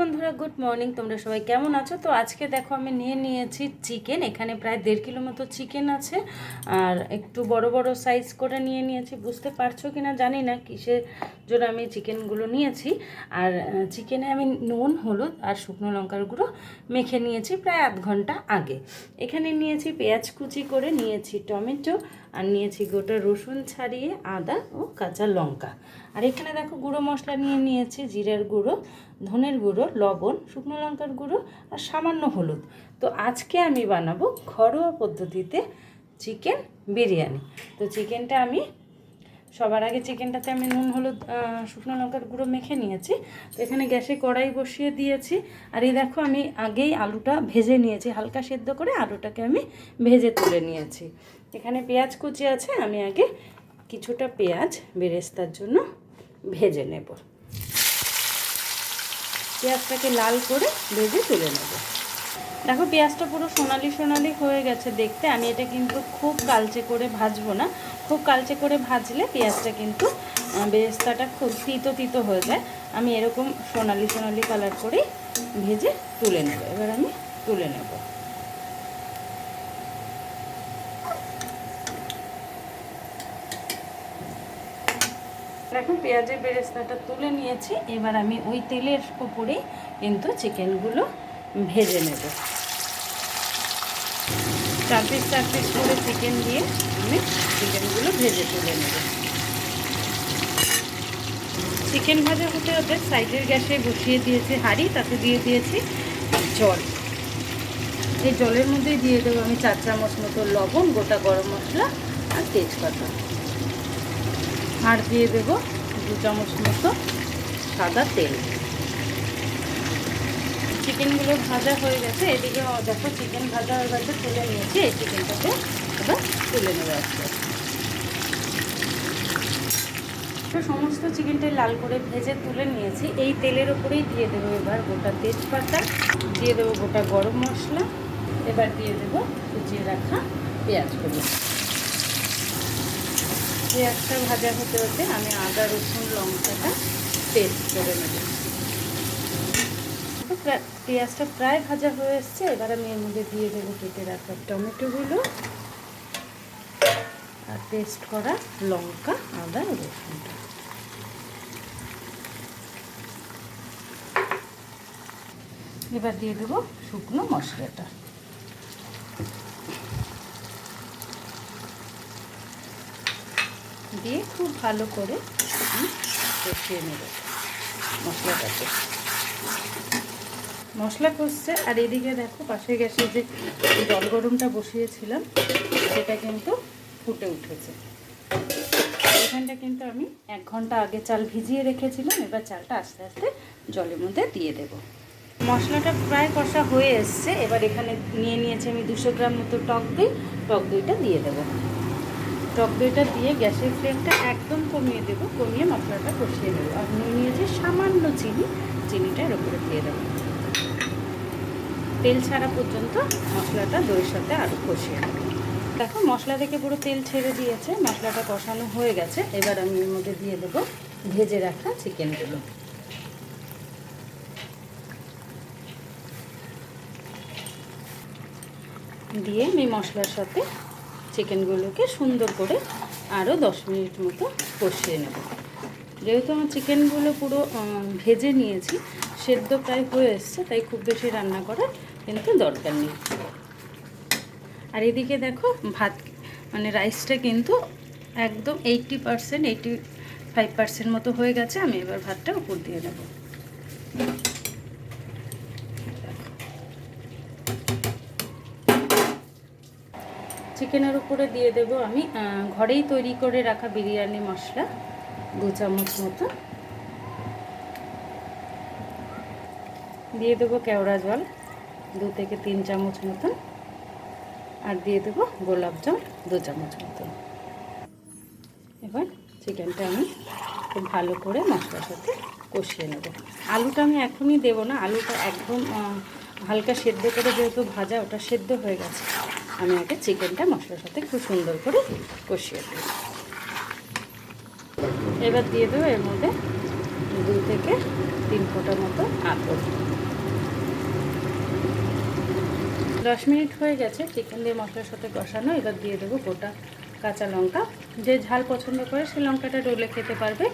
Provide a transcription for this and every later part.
বন্ধুরা good morning তোমরা সবাই কেমন আছো? তো আজকে দেখো আমি নিয়ে নিয়েছি চিকেন এখানে প্রায় দেড় কিলো মতো চিকেন আছে। আর একটু বড় বড় সাইজ করে নিয়ে নিয়েছি, বুঝতে পারছ কি না জানি না, কিসের জন্য আমি চিকেনগুলো নিয়েছি। আর চিকেনে আমি নুন, হলুদ আর শুকনো লঙ্কার গুঁড়ো মেখে নিয়েছি প্রায় আধ ঘণ্টা আগে। এখানে নিয়েছি পেঁয়াজ কুচি করে নিয়েছি টমেটো আর নিয়েছি গোটা রসুন ছাড়িয়ে আদা ও কাঁচা লঙ্কা। আর এখানে দেখো গুঁড়ো মশলা নিয়ে নিয়েছি, জিরের গুঁড়ো, ধনের গুঁড়ো, লবণ, শুকনো লঙ্কার গুঁড়ো আর সামান্য হলুদ। তো আজকে আমি বানাবো ঘরোয়া পদ্ধতিতে চিকেন বিরিয়ানি। তো চিকেনটা আমি সবার আগে চিকেনটাতে আমি নুন, হলুদ শুকনো লঙ্কার গুঁড়ো মেখে নিয়েছি। তো এখানে গ্যাসে কড়াই বসিয়ে দিয়েছি। আর এই দেখো, আমি আগেই আলুটা ভেজে নিয়েছি, হালকা সেদ্ধ করে আলুটাকে আমি ভেজে তুলে নিয়েছি। এখানে পেঁয়াজ কুচি আছে, আমি আগে কিছুটা পেঁয়াজ বেরেস্তার জন্য ভেজে নেব। পেঁয়াজটাকে লাল করে ভেজে তুলে নেব। দেখো, পেঁয়াজটা পুরো সোনালি সোনালি হয়ে গেছে দেখতে। আমি এটা কিন্তু খুব কালচে করে ভাজবো না। খুব কালচে করে ভাজলে পেঁয়াজটা কিন্তু বেরেস্তাটা খুব তিতো তিতো হয়ে যায়। আমি এরকম সোনালি সোনালি কালার করেই ভেজে তুলে নেব। এবার আমি তুলে নেব। দেখুন পেঁয়াজের বেরেস্তাটা তুলে নিয়েছি। এবার আমি ওই তেলের উপরেই কিন্তু চিকেনগুলো ভেজে নেব। চার পিস চার পিস করে চিকেন দিয়ে আমি চিকেনগুলো ভেজে তুলে নেব। চিকেন ভাজা হতে হতে সাইডের গ্যাসে বসিয়ে দিয়েছি হাঁড়ি, তাতে দিয়ে দিয়েছি জল। এই জলের মধ্যেই দিয়ে দেবো আমি চার চামচ মতো লবণ, গোটা গরম মশলা আর তেজপাতা। আর দিয়ে দেবো দু চামচ মতো সাদা তেল। চিকেনগুলো ভাজা হয়ে গেছে, এদিকে দেখো চিকেন ভাজা হয়ে গেছে, তুলে নিয়েছি, এই চিকেনটাকে এবার তুলে নেবে আজকে। তো সমস্ত চিকেনটাই লাল করে ভেজে তুলে নিয়েছি, এই তেলের ওপরেই দিয়ে দেবো এবার গোটা তেজপাতা, দিয়ে দেবো গোটা গরম মশলা, এবার দিয়ে দেবো কুচিয়ে রাখা পেঁয়াজগুলো। পেঁয়াজটা ভাজা হতে হতে আমি আদা, রসুন, লঙ্কাটা পেস্ট করে নেব। পেঁয়াজটা প্রায় ভাজা হয়ে এসছে, এবার আমি এর মধ্যে দিয়ে দেবো কেটে রাখা টমেটোগুলো আর পেস্ট করা লঙ্কা, আদা রসুনটা এবার দিয়ে দেবো শুকনো মশলাটা। দিয়ে খুব ভালো করে কষিয়ে নেব মশলাটাকে। মশলা কষছে, আর এদিকে দেখো পাশে গ্যাসে যে জল গরমটা বসিয়েছিলাম, সেটা কিন্তু ফুটে উঠেছে। এখানটা কিন্তু আমি এক ঘণ্টা আগে চাল ভিজিয়ে রেখেছিলাম, এবার চালটা আস্তে আস্তে জলের মধ্যে দিয়ে দেব। মশলাটা প্রায় কষা হয়ে এসছে, এবার এখানে নিয়ে নিয়েছি আমি দুশো গ্রাম মতো টক দই। টক দইটা দিয়ে দেবো। টক দইটা দিয়ে গ্যাসের ফ্লেমটা একদম কমিয়ে দেবো, কমিয়ে মশলাটা কষিয়ে দেবো আর নিয়ে নিয়েছি সামান্য চিনি, চিনিটা এর উপরে দিয়ে দেবো। তেল ছাড়া পর্যন্ত মশলাটা দইয়ের সাথে আরও কষিয়ে দেখো, মশলা থেকে পুরো তেল ছেড়ে দিয়েছে, মশলাটা কষানো হয়ে গেছে। এবার আমি এর মধ্যে দিয়ে দেবো ভেজে রাখা চিকেনগুলো। দিয়ে আমি মশলার সাথে চিকেনগুলোকে সুন্দর করে আরও দশ মিনিট মতো কষিয়ে নেব। যেহেতু আমার চিকেনগুলো পুরো ভেজে নিয়েছি, সেদ্ধ প্রায় হয়ে এসছে, তাই খুব বেশি রান্না করার কিন্তু দরকার নেই। আর এদিকে দেখো ভাত মানে রাইসটা কিন্তু একদম eighty percent eighty five percent মতো হয়ে গেছে। আমি এবার ভাতটা উপর দিয়ে দেবো। চিকেনের উপরে দিয়ে দেব আমি ঘরেই তৈরি করে রাখা বিরিয়ানি মশলা দু চামচ মতো। দিয়ে দেবো কেওড়া জল। দু থেকে তিন চামচ মতন। আর দিয়ে দেবো গোলাপ জল দু চামচ মতন। এবার চিকেনটা আমি খুব ভালো করে মশলার সাথে কষিয়ে নেব। আলুটা আমি এখনই দেবো না, আলুটা একদম হালকা সেদ্ধ করে যেহেতু ভাজা, ওটা সেদ্ধ হয়ে গেছে। আমি আগে চিকেনটা মশলার সাথে খুব সুন্দর করে কষিয়ে দেব এবার দিয়ে দেবো এর মধ্যে দু থেকে তিন ফোঁটা মতো আতর দশ মিনিট হয়ে গেছে চিকেন দিয়ে মশলার সাথে কষানো, এবার দিয়ে দেবো গোটা কাঁচা লঙ্কা। যে ঝাল পছন্দ করে সে লঙ্কাটা ডলে খেতে পারবে।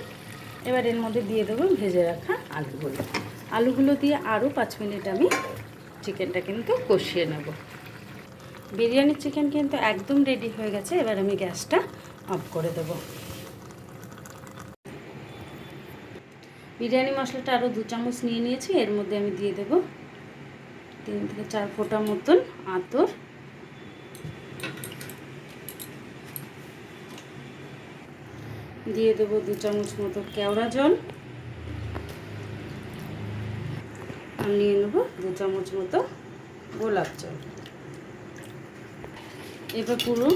এবার এর মধ্যে দিয়ে দেবো ভেজে রাখা আলুগুলো। আলুগুলো দিয়ে আরও পাঁচ মিনিট আমি চিকেনটা কিন্তু কষিয়ে নেব। বিরিয়ানির চিকেন কিন্তু একদম রেডি হয়ে গেছে, এবার আমি গ্যাসটা অফ করে দেব। বিরিয়ানি মশলাটা আরও দু চামচ নিয়ে নিয়েছি, এর মধ্যে আমি দিয়ে দেব তিন থেকে চার ফোঁটা মতন আতর। দিয়ে দেবো দু চামচ মতো কেওড়া জল। আর নিয়ে নেব দু চামচ মতো গোলাপ জল। এবার পুরো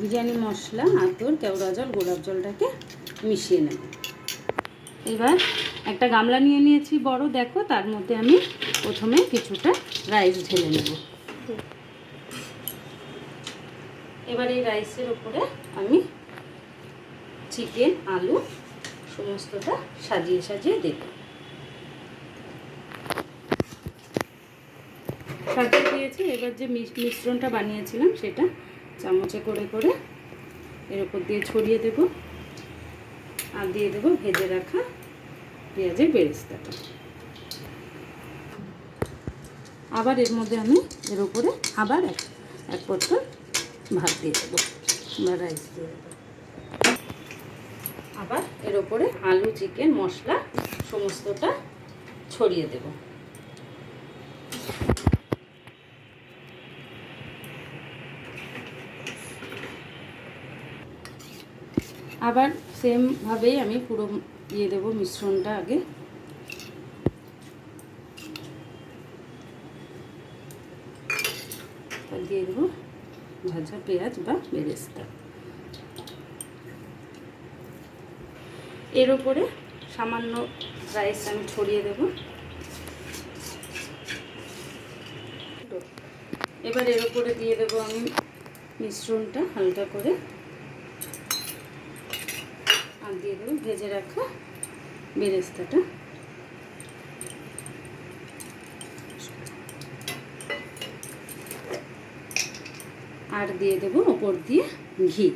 বিরিয়ানি মশলা, আতর, কেওড়া জল, গোলাপ জলটাকে মিশিয়ে নেব। এবার একটা গামলা নিয়ে নিয়েছি বড়, দেখো তার মধ্যে আমি প্রথমে কিছুটা রাইস ঢেলে নেব। এবার এই রাইসের উপরে আমি চিকেন, আলু সমস্তটা সাজিয়ে সাজিয়ে দেব। সাজিয়ে দিয়েছি। এবার যে মিশ- মিশ্রণটা বানিয়েছিলাম সেটা চামচে করে করে এর উপর দিয়ে ছড়িয়ে দেব। আর দিয়ে দেবো ভেজে রাখা পেঁয়াজের বেরেস্তাটা। আবার এর মধ্যে আমি এর উপরে আবার এক এক পত্র ভাত দিয়ে দেবো, বা রাইস দিয়ে দেবো। আবার এর ওপরে আলু চিকেন মশলা সমস্তটা ছড়িয়ে দেব। আবার সেমভাবেই আমি পুরো দিয়ে দেবো মিশ্রণটা আগে তারপর দিয়ে দেবো ভাজা পেঁয়াজ বা বেরেস্তা। এর উপরে সামান্য রাইস আমি ছড়িয়ে দেব। এবার এর উপরে দিয়ে দেবো আমি মিশ্রণটা হালকা করে। আর দিয়ে দেবো ভেজে রাখা বেরেস্তাটা। আর দিয়ে দেবো ওপর দিয়ে ঘি।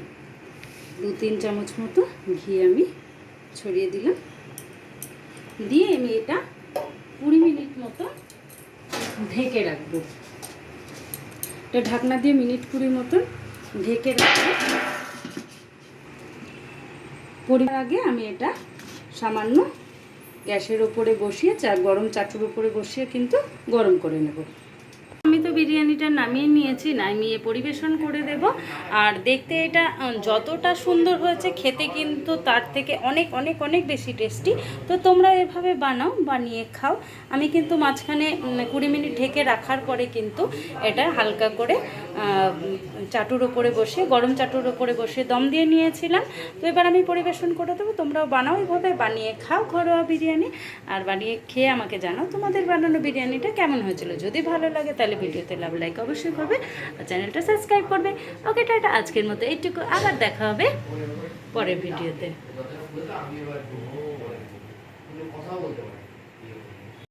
দু তিন চামচ মতো ঘি আমি ছড়িয়ে দিলাম। দিয়ে আমি এটা কুড়ি মিনিট মতো ঢেকে রাখব। এটা ঢাকনা দিয়ে মিনিট কুড়ি মতন ঢেকে রাখব। পরিবার আগে আমি এটা সামান্য গ্যাসের ওপরে বসিয়ে চা গরম চাটুর ওপরে বসিয়ে কিন্তু গরম করে নেব। আমি তো বিরিয়ানিটা নামিয়ে নিয়েছি, নামিয়ে পরিবেশন করে দেব। আর দেখতে এটা যতটা সুন্দর হয়েছে, খেতে কিন্তু তার থেকে অনেক অনেক অনেক বেশি টেস্টি। তো তোমরা এভাবে বানাও, বানিয়ে খাও। আমি কিন্তু মাঝখানে কুড়ি মিনিট ঢেকে রাখার পরে কিন্তু এটা হালকা করে চাটুর ওপরে বসে, গরম চাটুর ওপরে বসে দম দিয়ে নিয়েছিলাম। তো এবার আমি পরিবেশন করে দেবো। তোমরাও বানাও এইভাবে বানিয়ে খাও ঘরোয়া বিরিয়ানি। আর বানিয়ে খেয়ে আমাকে জানাও তোমাদের বানানো বিরিয়ানিটা কেমন হয়েছিল। যদি ভালো লাগে তাহলে ভিডিওতে লাভ লাইক অবশ্যই করবে আর চ্যানেলটা সাবস্ক্রাইব করবে। Okay, tata. আজকের মতো এইটুকু। আবার দেখা হবে পরের ভিডিওতে।